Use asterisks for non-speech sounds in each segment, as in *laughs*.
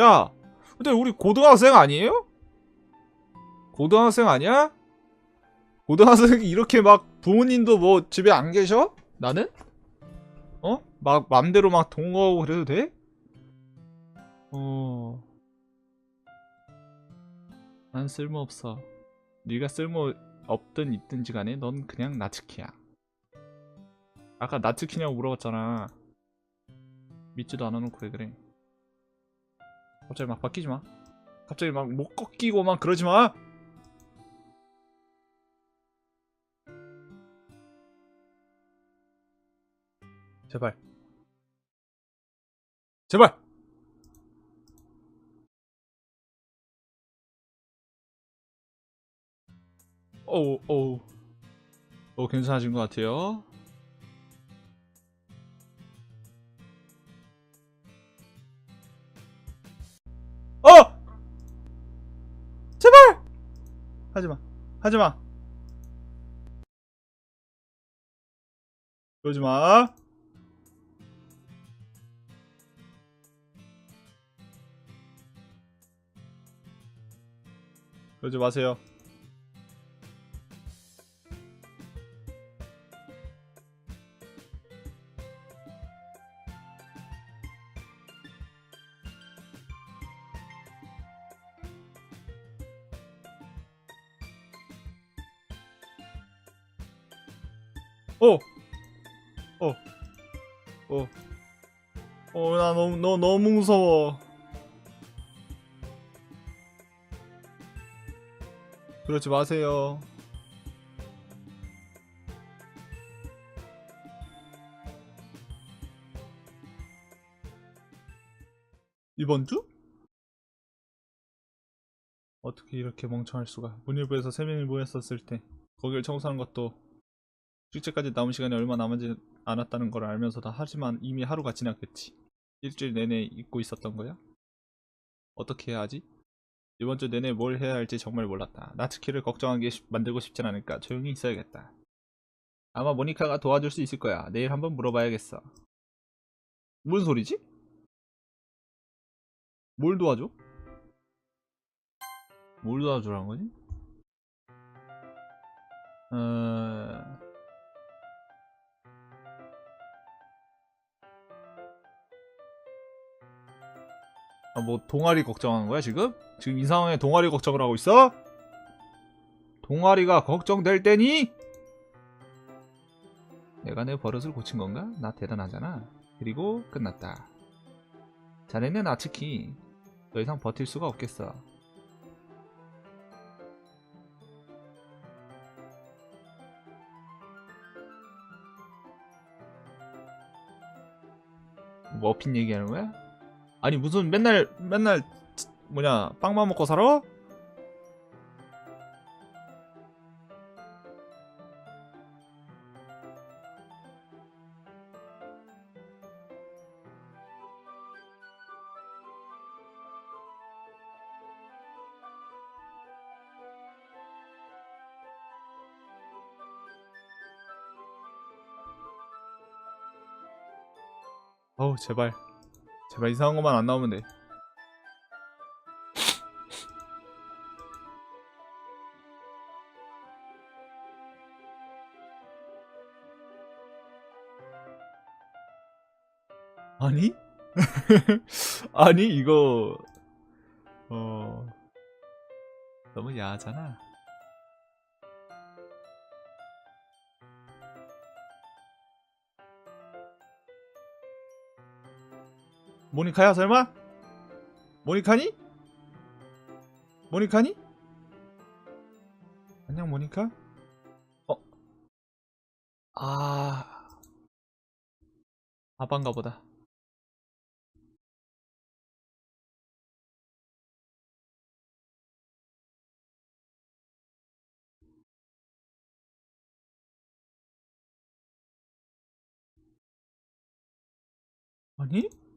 야, 근데 우리 고등학생 아니에요? 고등학생 아니야? 고등학생이 이렇게 막 부모님도 뭐 집에 안 계셔? 나는? 어? 막 맘대로 막 동거하고 그래도 돼? 어. 난 쓸모없어. 네가 쓸모 없든 있든지 간에 넌 그냥 나츠키야. 아까 나츠키냐고 물어봤잖아. 믿지도 않아놓고 왜 그래? 갑자기 막 바뀌지 마. 갑자기 막 못 꺾이고 막 그러지 마. 제발. 제발. 어우 어우. 어 괜찮아진 것 같아요. 하지마. 하지마. 그러지 마. 그러지 마세요. 어! 어! 어! 어, 나 너무, 너, 너무 무서워. 그러지 마세요. 이번 주? 어떻게 이렇게 멍청할 수가. 문일부에서 세 명이 모였었을 때 거길 청소하는 것도 축제까지 남은 시간이 얼마 남지 않았다는 걸 알면서도 하지만 이미 하루가 지났겠지. 일주일 내내 잊고 있었던 거야? 어떻게 해야 하지? 이번 주 내내 뭘 해야 할지 정말 몰랐다. 나츠키를 걱정하게 싶- 만들고 싶진 않으니까 조용히 있어야겠다. 아마 모니카가 도와줄 수 있을 거야. 내일 한번 물어봐야겠어. 무슨 소리지? 뭘 도와줘? 뭘 도와주라는 거지? 어... 아, 뭐 동아리 걱정하는 거야 지금? 지금 이 상황에 동아리 걱정을 하고 있어? 동아리가 걱정될 때니? 내가 내 버릇을 고친 건가? 나 대단하잖아. 그리고 끝났다. 자네는 아츠키. 더 이상 버틸 수가 없겠어. 머핀 얘기하는 거야? 아니 무슨 맨날 맨날 뭐냐 빵만 먹고 살아? 어우 제발 제발 이상한 것만 안 나오면 돼. 아니? *laughs* 아니 이거 어 너무 야하잖아. 모니카야 설마? 모니카니? 모니카니? 안녕 모니카? 어? 아... 아반가 보다 아니?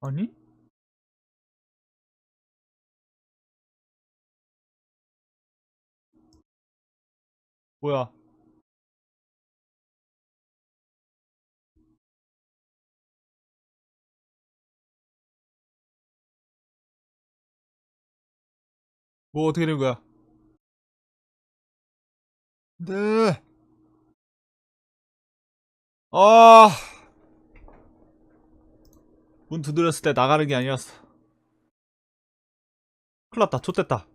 아니? 뭐야? 뭐 어떻게 된 거야? 네. 아. 문 두드렸을 때 나가는 게 아니었어. 큰일 났다. 좆됐다.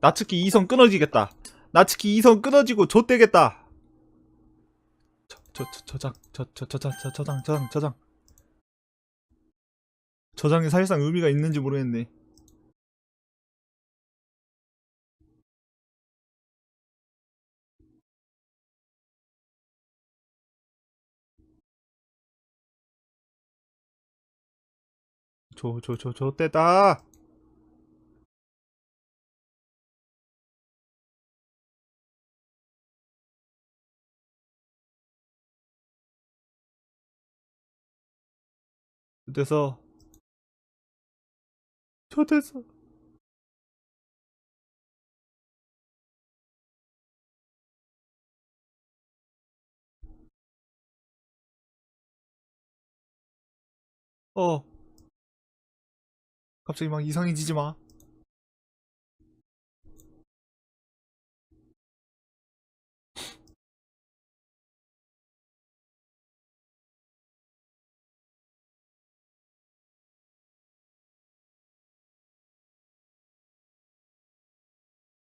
나츠키 이성 끊어지겠다. 나츠키 이성 끊어지고 좆되겠다. 저, 저, 저, 저장, 저, 저, 저장, 저, 저장, 저장, 저장. 저장이 사실상 의미가 있는지 모르겠네. 저, 저, 저, 좆됐다. 됐어. 좆됐어. 어. 갑자기 막 이상해지지 마.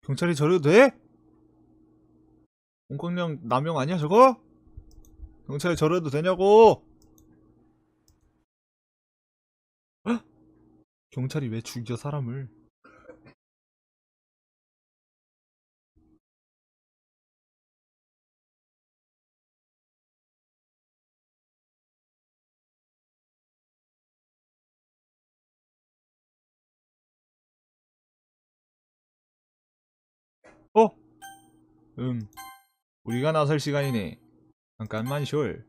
경찰이 저래도 돼? 공권력 남용 아니야 저거? 경찰이 저래도 되냐고? 경찰이 왜 죽여 사람을? 어? 음, 우리가 나설 시간이네. 잠깐만 숄.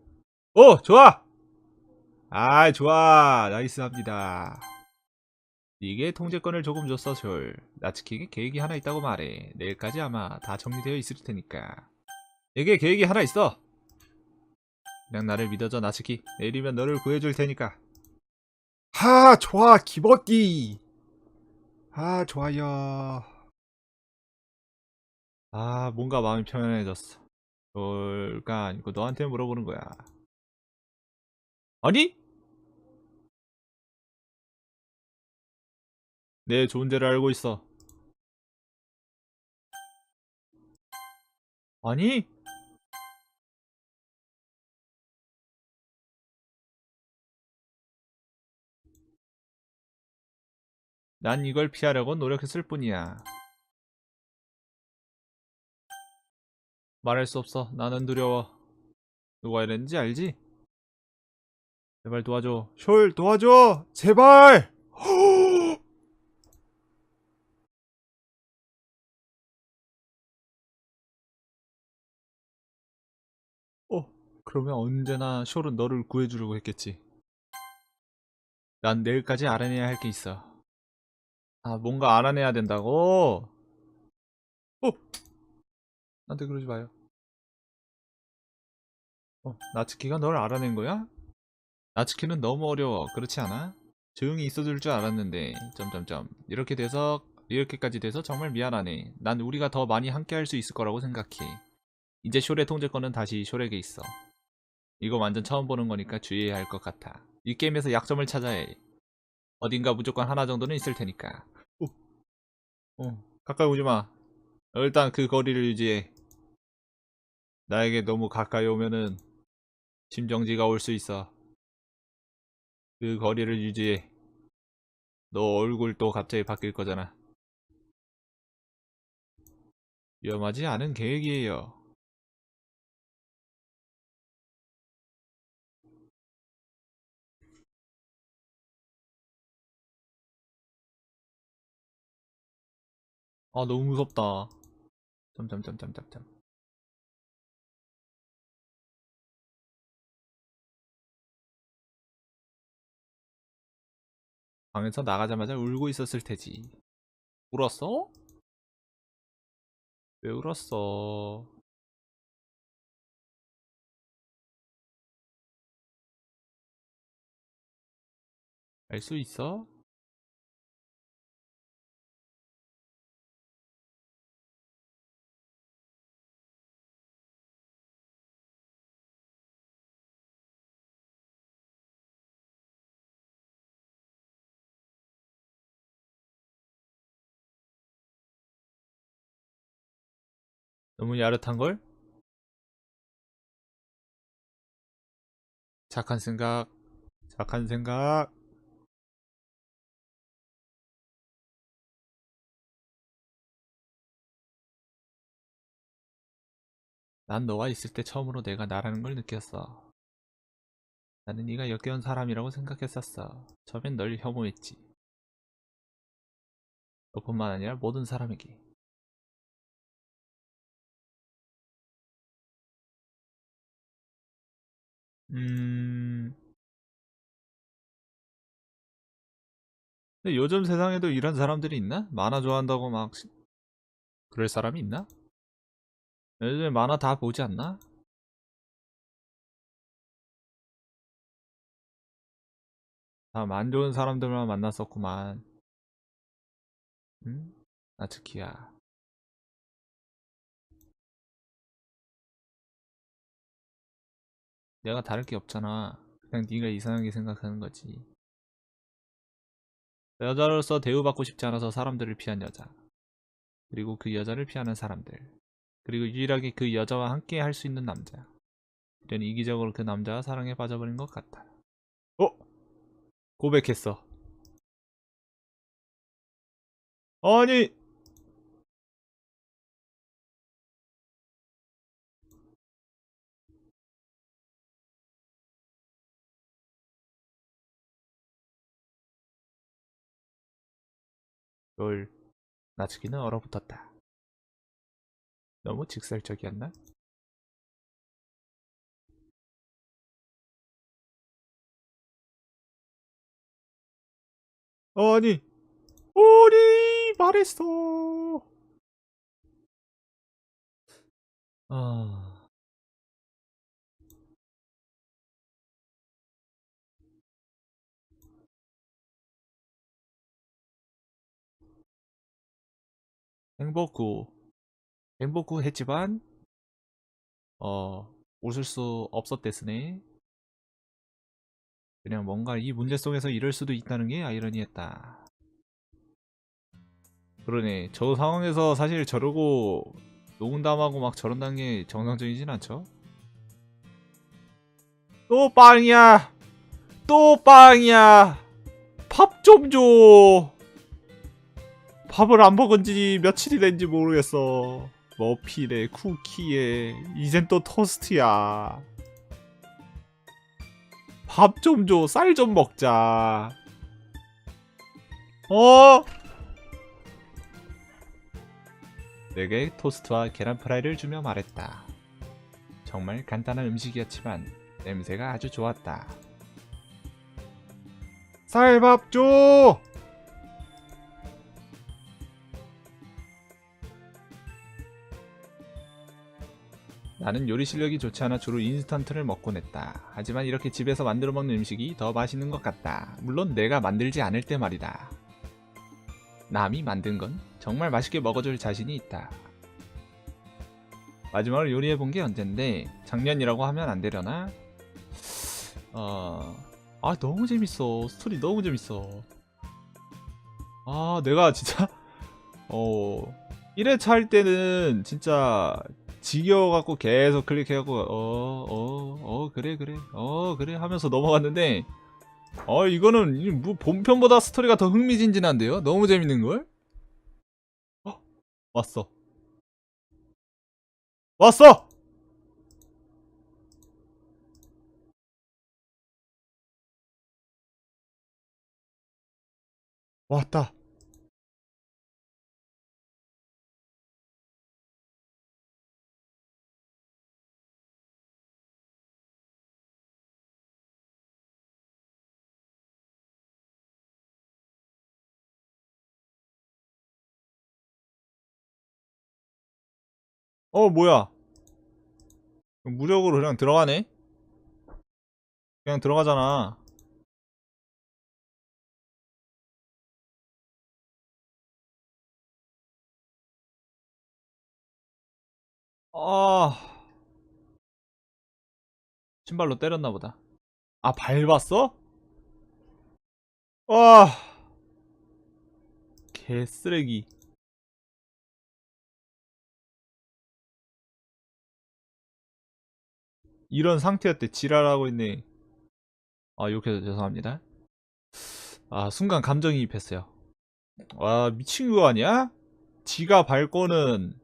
오, 좋아! 아, 좋아. 나이스 합니다. 이게 통제권을 조금 줬어, 숄. 나츠키에게 계획이 하나 있다고 말해. 내일까지 아마 다 정리되어 있을 테니까. 내게 계획이 하나 있어. 그냥 나를 믿어줘, 나츠키. 내일이면 너를 구해줄 테니까. 하, 좋아, 기버기. 아, 좋아요. 아, 뭔가 마음이 편안해졌어. 뭘까 아니고 너한테 물어보는 거야. 아니? 내 존재를 알고 있어. 아니? 난 이걸 피하려고 노력했을 뿐이야. 말할 수 없어. 나는 두려워. 누가 이랬는지 알지? 제발 도와줘. 숄 도와줘. 제발. 그러면 언제나 숄은 너를 구해주려고 했겠지. 난 내일까지 알아내야 할 게 있어. 아, 뭔가 알아내야 된다고? 어! 나한테 그러지 마요. 어, 나츠키가 널 알아낸 거야? 나츠키는 너무 어려워. 그렇지 않아? 조용히 있어줄 줄 알았는데. 점점점. 이렇게 돼서 이렇게까지 돼서 정말 미안하네. 난 우리가 더 많이 함께 할 수 있을 거라고 생각해. 이제 숄의 통제권은 다시 숄에게 있어. 이거 완전 처음 보는 거니까 주의해야 할 것 같아. 이 게임에서 약점을 찾아야 해. 어딘가 무조건 하나 정도는 있을 테니까. 어, 어 가까이 오지 마. 일단 그 거리를 유지해. 나에게 너무 가까이 오면은 심정지가 올 수 있어. 그 거리를 유지해. 너 얼굴 또 갑자기 바뀔 거잖아. 위험하지 않은 계획이에요. 아 너무 무섭다 점점점점점점 방에서 나가자마자 울고 있었을 테지 울었어? 왜 울었어? 알 수 있어? 너무 야릇한걸? 착한 생각, 착한 생각. 난 너와 있을 때 처음으로 내가 나라는 걸 느꼈어. 나는 네가 역겨운 사람이라고 생각했었어. 처음엔 널 혐오했지. 너뿐만 아니라 모든 사람에게. 음. 근데 요즘 세상에도 이런 사람들이 있나? 만화 좋아한다고 막 시- 그럴 사람이 있나? 요즘에 만화 다 보지 않나? 다안 좋은 사람들만 만났었구만. 응? 나츠키야. 내가 다를 게 없잖아. 그냥 네가 이상하게 생각하는 거지. 여자로서 대우받고 싶지 않아서 사람들을 피한 여자. 그리고 그 여자를 피하는 사람들. 그리고 유일하게 그 여자와 함께 할 수 있는 남자. 이런 이기적으로 그 남자와 사랑에 빠져버린 것 같아. 어? 고백했어. 아니! 롤. 나츠키는 얼어붙었다. 너무 직설적이었나? 아니, 아니, 말했어. 아, 행복구. 행복구 했지만, 어, 웃을 수 없었댔으네. 그냥 뭔가 이 문제 속에서 이럴 수도 있다는 게 아이러니했다. 그러네. 저 상황에서 사실 저러고 농담하고 막 저런다는 게 정상적이진 않죠? 또 빵이야! 또 빵이야! 밥 좀 줘! 밥을 안 먹은 지 며칠이 된지 모르겠어. 머피에 쿠키에 이젠 또 토스트야. 밥 좀 줘. 쌀 좀 먹자. 어? 내게 토스트와 계란 프라이를 주며 말했다. 정말 간단한 음식이었지만 냄새가 아주 좋았다. 쌀밥 줘! 나는 요리 실력이 좋지 않아 주로 인스턴트를 먹곤 했다. 하지만 이렇게 집에서 만들어 먹는 음식이 더 맛있는 것 같다. 물론 내가 만들지 않을 때 말이다. 남이 만든 건 정말 맛있게 먹어줄 자신이 있다. 마지막으로 요리해 본 게 언젠데 작년이라고 하면 안 되려나? 어, 아 너무 재밌어. 스토리 너무 재밌어. 아 내가 진짜 어 1회차 할 때는 진짜 지겨워갖고 계속 클릭해갖고 어어 어 그래 그래 어 그래 하면서 넘어갔는데 어 이거는 이뭐 본편보다 스토리가 더 흥미진진한데요? 너무 재밌는 걸? 어 왔어 왔어 왔다 어 뭐야? 무력으로 그냥 들어가네? 그냥 들어가잖아. 아. 신발로 때렸나 보다. 아 밟았어? 와 개쓰레기. 이런 상태였대 지랄하고 있네. 아 욕해서 죄송합니다. 아 순간 감정이입했어요. 와 미친 거 아니야? 지가 밟고는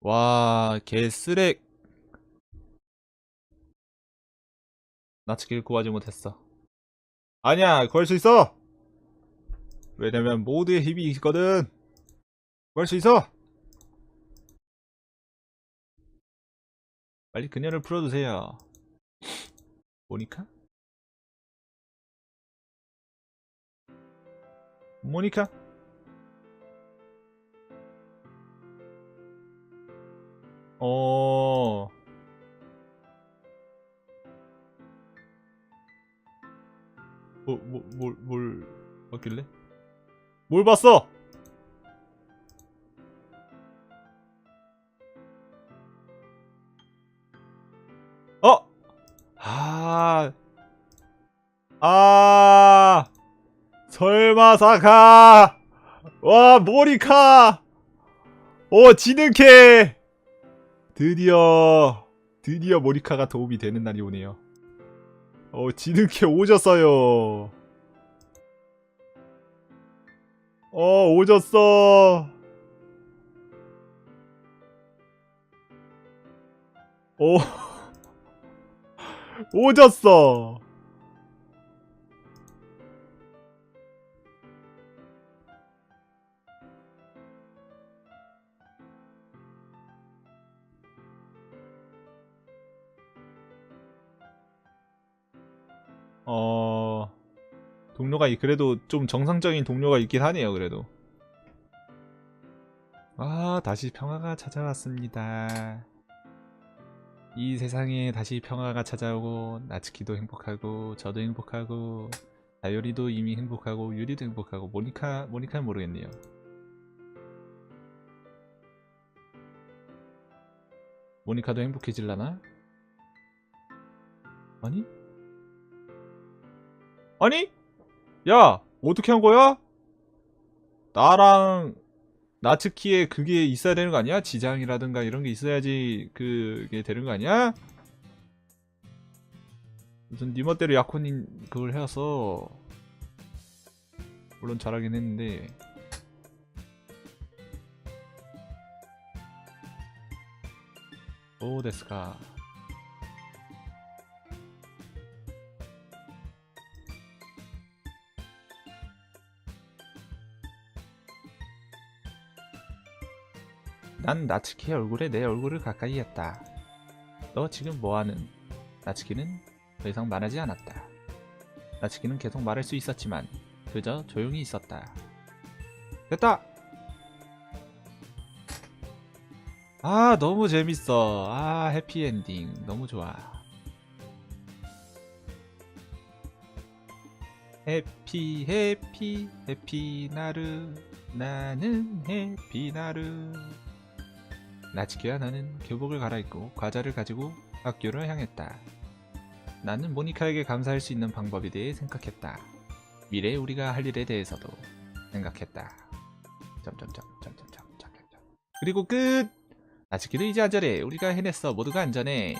와 개쓰레 나치길 구하지 못했어. 아니야 구할 수 있어. 왜냐면 모두의 힘이 있거든. 구할 수 있어. 빨리 그녀를 풀어주세요. 모니카? 모니카? 어. 뭐, 뭐, 뭘, 뭘 봤길래? 뭘 봤어? 어! 아, 아, 설마 사카, 와 모리카, 오 지능캐, 드디어 드디어 모리카가 도움이 되는 날이 오네요. 어 지능캐 오졌어요. 어 오졌어. 오 오졌어. 어 동료가 이- 그래도 좀 정상적인 동료가 있긴 하네요. 그래도 아 다시 평화가 찾아왔습니다. 이 세상에 다시 평화가 찾아오고 나츠키도 행복하고 저도 행복하고 다요리도 이미 행복하고 유리도 행복하고 모니카 모니카는 모르겠네요. 모니카도 행복해질라나? 아니? 아니? 야 어떻게 한 거야? 나랑 나츠키에 그게 있어야 되는 거 아니야? 지장이라든가 이런 게 있어야지 그게 되는 거 아니야? 무슨 니 멋대로 야코님 그걸 해서 물론 잘하긴 했는데 오 데스까 난 나츠키의 얼굴에 내 얼굴을 가까이 했다. 너 지금 뭐하는? 나츠키는 더 이상 말하지 않았다. 나츠키는 계속 말할 수 있었지만 그저 조용히 있었다. 됐다! 아 너무 재밌어. 아 해피엔딩 너무 좋아. 해피 해피 해피 나르 나는 해피 나르 나츠키와 나는 교복을 갈아입고 과자를 가지고 학교를 향했다. 나는 모니카에게 감사할 수 있는 방법에 대해 생각했다. 미래에 우리가 할 일에 대해서도 생각했다. 점점점 점점점 점점점. 그리고 끝. 나츠키도 이제 안전해. 우리가 해냈어. 모두가 안전해.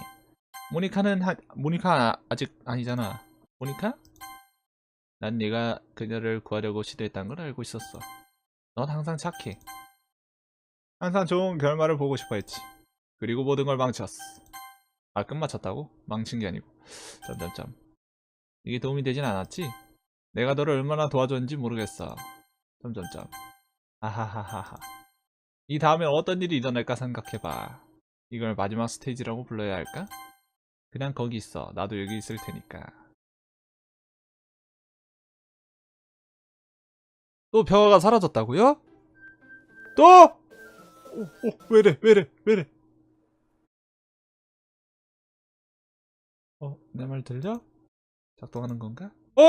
모니카는 하... 모니카 아직 아니잖아. 모니카? 난 네가 그녀를 구하려고 시도했다는 걸 알고 있었어. 넌 항상 착해. 항상 좋은 결말을 보고 싶어 했지. 그리고 모든 걸 망쳤어. 아, 끝마쳤다고? 망친 게 아니고. 점점점. 이게 도움이 되진 않았지? 내가 너를 얼마나 도와줬는지 모르겠어. 점점점. 아하하하하. 이 다음엔 어떤 일이 일어날까 생각해봐. 이걸 마지막 스테이지라고 불러야 할까? 그냥 거기 있어. 나도 여기 있을 테니까. 또 벼가 사라졌다고요? 또? 오, 오, 왜래, 왜래, 왜래? 어, 내 말 들려? 작동하는 건가? 어!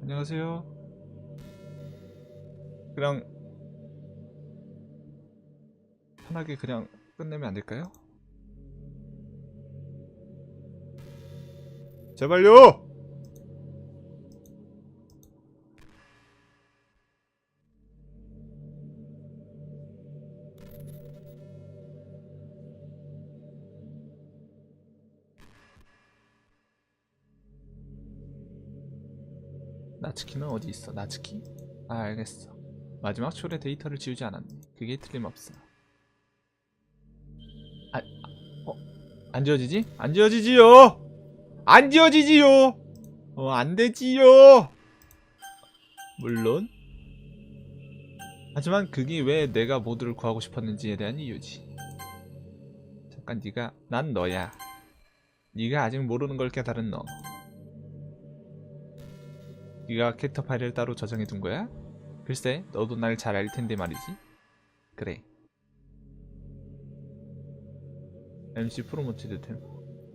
안녕하세요. 그냥 편하게 그냥 끝내면 안 될까요? 제발요! 나츠키는 어디 있어? 나츠키? 아 알겠어. 마지막 초래 데이터를 지우지 않았네. 그게 틀림없어. 아, 어? 안 지워지지? 안 지워지지요! 안 지워지지요! 어, 안 되지요! 물론. 하지만 그게 왜 내가 모두를 구하고 싶었는지에 대한 이유지. 잠깐 네가 난 너야. 네가 아직 모르는 걸 깨달은 너. 네가 캐릭터 파일을 따로 저장해 둔 거야? 글쎄, 너도 날 잘 알 텐데 말이지. 그래. MC 프로모티드 템.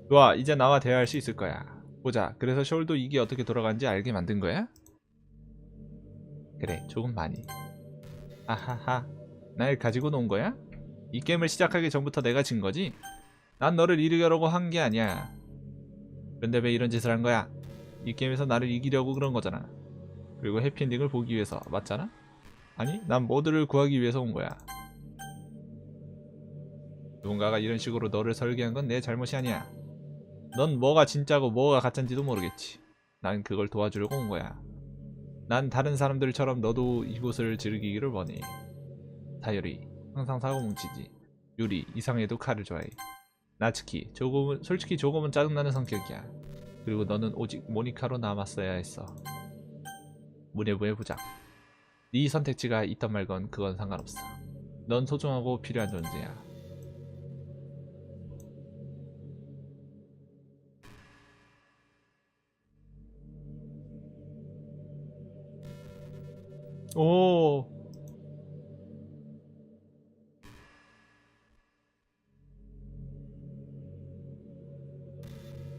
좋아, 이제 나와 대화할 수 있을 거야. 보자. 그래서 숄도 이게 어떻게 돌아가는지 알게 만든 거야? 그래, 조금 많이. 아하하. 날 가지고 논 거야? 이 게임을 시작하기 전부터 내가 진 거지? 난 너를 이기려고 한 게 아니야. 그런데 왜 이런 짓을 한 거야? 이 게임에서 나를 이기려고 그런 거잖아. 그리고 해피엔딩을 보기 위해서 맞잖아? 아니, 난 모두를 구하기 위해서 온 거야. 누군가가 이런 식으로 너를 설계한 건 내 잘못이 아니야. 넌 뭐가 진짜고 뭐가 가짜인지도 모르겠지. 난 그걸 도와주려고 온 거야. 난 다른 사람들처럼 너도 이곳을 즐기기를 원해. 다이어리, 항상 사고 뭉치지. 유리, 이상해도 칼을 좋아해. 나츠키, 조금은, 솔직히 조금은 짜증나는 성격이야. 그리고 너는 오직 모니카로 남았어야 했어. 문예부의 부장. 네 선택지가 있던 말건 그건 상관없어. 넌 소중하고 필요한 존재야. 오.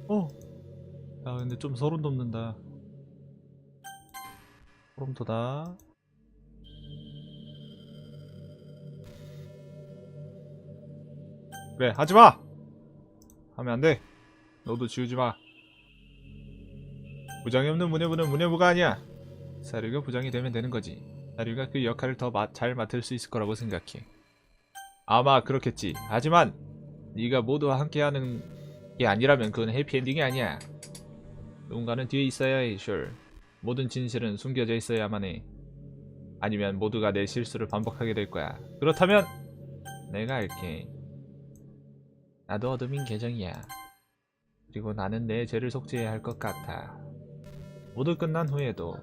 어. 야, 근데 좀 소름 돋는다. 소름 돋아. 그래, 하지 마! 하면 안 돼. 너도 지우지 마. 부장이 없는 문예부는 문예부가 아니야. 사류가 부장이 되면 되는 거지. 사류가 그 역할을 더 잘 맡을 수 있을 거라고 생각해. 아마 그렇겠지. 하지만 네가 모두와 함께하는 게 아니라면 그건 해피엔딩이 아니야. 누군가는 뒤에 있어야 해, sure. 모든 진실은 숨겨져 있어야만 해. 아니면 모두가 내 실수를 반복하게 될 거야. 그렇다면 내가 알게. 나도 어둠인 계정이야. 그리고 나는 내 죄를 속죄해야 할 것 같아. 모두 끝난 후에도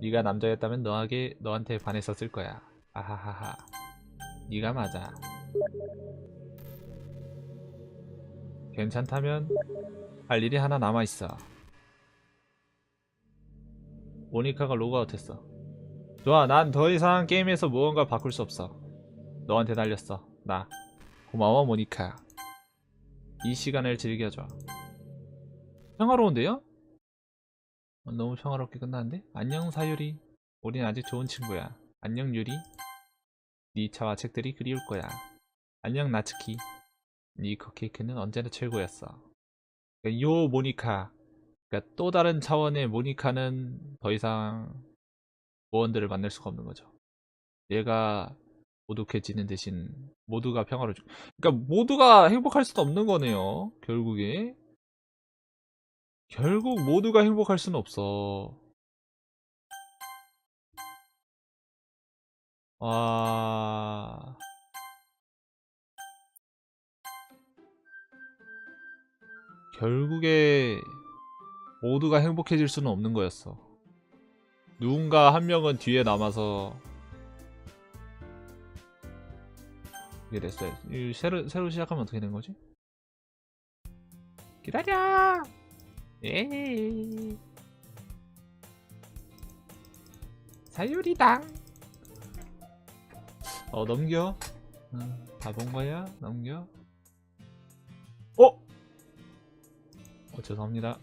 네가 남자였다면 너에게 너한테 반했었을 거야. 아하하하. 네가 맞아. 괜찮다면 할 일이 하나 남아 있어. 모니카가 로그아웃했어. 좋아, 난 더 이상 게임에서 무언가 바꿀 수 없어. 너한테 달렸어. 나. 고마워, 모니카. 이 시간을 즐겨줘. 평화로운데요? 어, 너무 평화롭게 끝났는데? 안녕 사유리. 우린 아직 좋은 친구야. 안녕 유리. 네 차와 책들이 그리울 거야. 안녕 나츠키. 네 컵케이크는 언제나 최고였어. 그러니까 요 모니카. 그러니까 또 다른 차원의 모니카는 더 이상 모원들을 만날 수가 없는 거죠. 얘가 고독해지는 대신 모두가 평화를 주. 그러니까 모두가 행복할 수도 없는 거네요. 결국에. 결국 모두가 행복할 수는 없어. 와. 결국에 모두가 행복해질 수는 없는 거였어. 누군가 한 명은 뒤에 남아서 이게 됐어요. 이 새로 새로 시작하면 어떻게 되는 거지? 기다려. 에이. 사유리당. 어 넘겨. 응, 다본 거야? 넘겨. 어 죄송합니다.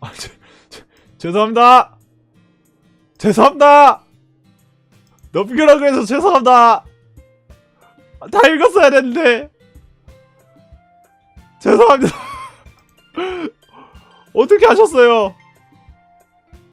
아, *laughs* 저, 저, 죄송합니다. 죄송합니다. 넘기라고 해서 죄송합니다. 다 읽었어야 됐는데 죄송합니다 *laughs* 어떻게 하셨어요